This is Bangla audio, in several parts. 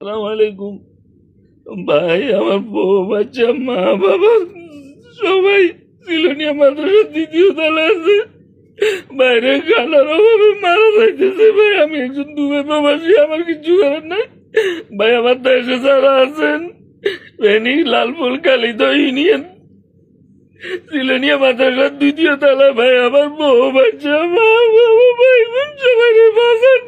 সালাম আলাইকুম। ভাই, আমার বউ, বাচ্চা, মা, বাবা, সবাই সিলোনিয়া মাদ্রাসার দ্বিতীয় তলা আছে। বাইরে খানার অভাবে মারা যাইতেছে। ভাই, আমি একজন দুবে প্রবাসী, আমার কিছু করার নাই। ভাই, আমার দেশে যারা আছেন, ফেনী লালপুর কালিত ইউনিয়ন সিলোনিয়া মাদ্রাসার দ্বিতীয় তলা ভাই, আমার বউ, বাচ্চা, মা, বাবা, ভাই সবাই বাঁচান।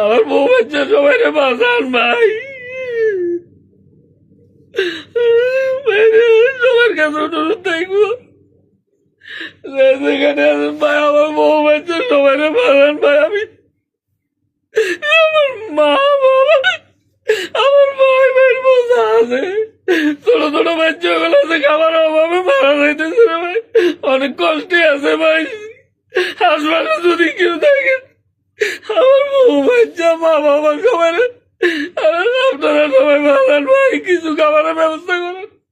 আমার বউ বাচ্চা সবাই বাঁচান ভাই। সবার কাছে অনুরোধ থাকব সেখানে আছেন ভাই, আমার বউ বাচ্চা সবাই বাঁচান ভাই, আমি আমার মা, বাবা, আমার ভাই ভাই বোঝা আছে। ছোট ছোট বাচ্চা গুলো আছে খাবার অভাবে মারা যাইতেছে ভাই, অনেক কষ্টে আছে ভাই। হাসপাতালে যদি কেউ থাকে বাচ্চা মা বাবা সবাই রে- আরে আপনারা সবাই ভালো কিছু খাবারের ব্যবস্থা করেন।